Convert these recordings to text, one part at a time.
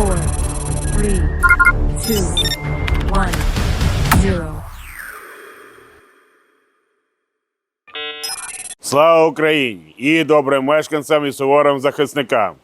four, three, two, one, zero. Слава Україні і добрим мешканцям і суворим захисникам.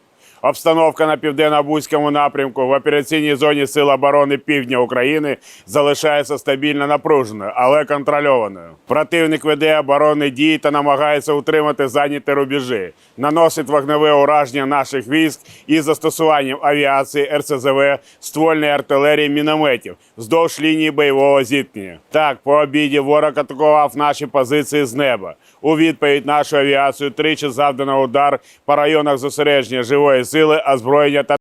Обстановка на південно-бузькому напрямку в операційній зоні Сил оборони Півдня України залишається стабільно напруженою, але контрольованою. Противник веде оборонні дії та намагається утримати зайняті рубежі, наносить вогневе ураження наших військ із застосуванням авіації, РСЗВ, ствольної артилерії, мінометів вздовж лінії бойового зіткнення. Так, по обіді ворог атакував наші позиції з неба. У відповідь нашу авіацію тричі завдано удар по районах зосередження живої сили, озброєння та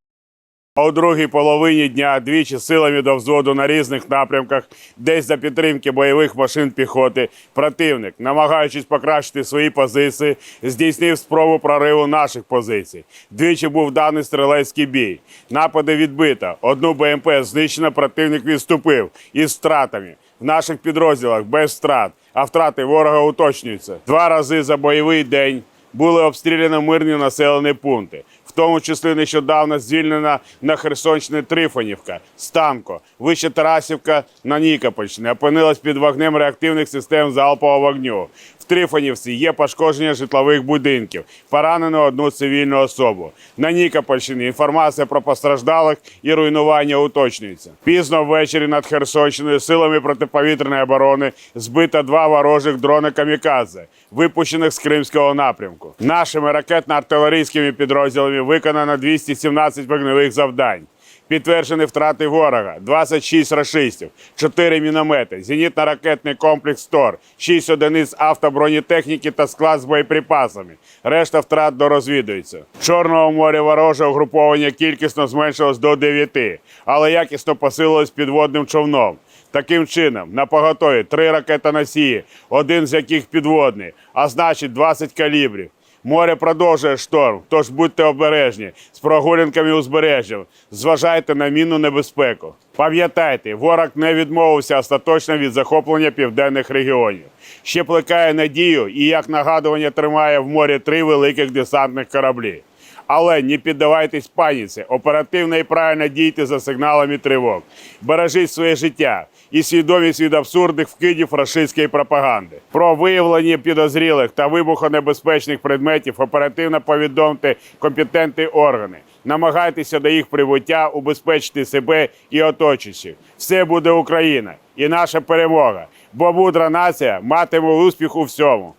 а у другій половині дня двічі силами до взводу на різних напрямках, десь за підтримки бойових машин піхоти, противник, намагаючись покращити свої позиції, здійснив спробу прориву наших позицій. Двічі був даний стрілецький бій. Напади відбито. Одну БМП знищено, противник відступив із втратами. В наших підрозділах без втрат, а втрати ворога уточнюються. Два рази за бойовий день були обстріляні мирні населені пункти. Тому числі нещодавно звільнена на Херсонщині Трифонівка, Станко, вище Тарасівка на Нікопольщині опинилась під вогнем реактивних систем залпового вогню. Трифонівці є пошкодження житлових будинків, поранено одну цивільну особу. На Нікопольщині інформація про постраждалих і руйнування уточнюється. Пізно ввечері над Херсонщиною силами протиповітряної оборони збито два ворожих дрони камікадзе, випущених з Кримського напрямку. Нашими ракетно-артилерійськими підрозділами виконано 217 вогневих завдань. Підтверджені втрати ворога 26 рашистів, 4 міномети, зенітно-ракетний комплекс ТОР, 6 одиниць автобронетехніки та склад з боєприпасами. Решта втрат дорозвідується. В Чорному морі вороже угруповання кількісно зменшилось до 9, але якісно посилилось підводним човном. Таким чином, на поготові три ракетоносії, один з яких підводний, а значить 20 калібрів. Море продовжує шторм, тож будьте обережні з прогулянками узбережжям. Зважайте на мінну небезпеку. Пам'ятайте, ворог не відмовився остаточно від захоплення південних регіонів. Ще плекає надію і як нагадування тримає в морі три великих десантних кораблі. Але не піддавайтесь паніці, оперативно і правильно дійте за сигналами тривог. Бережіть своє життя і свідомість від абсурдних вкидів рашистської пропаганди. Про виявлення підозрілих та вибухонебезпечних предметів оперативно повідомте компетентні органи. Намагайтеся до їх прибуття убезпечити себе і оточуючих. Все буде Україна і наша перемога. Бо мудра нація матиме успіх у всьому.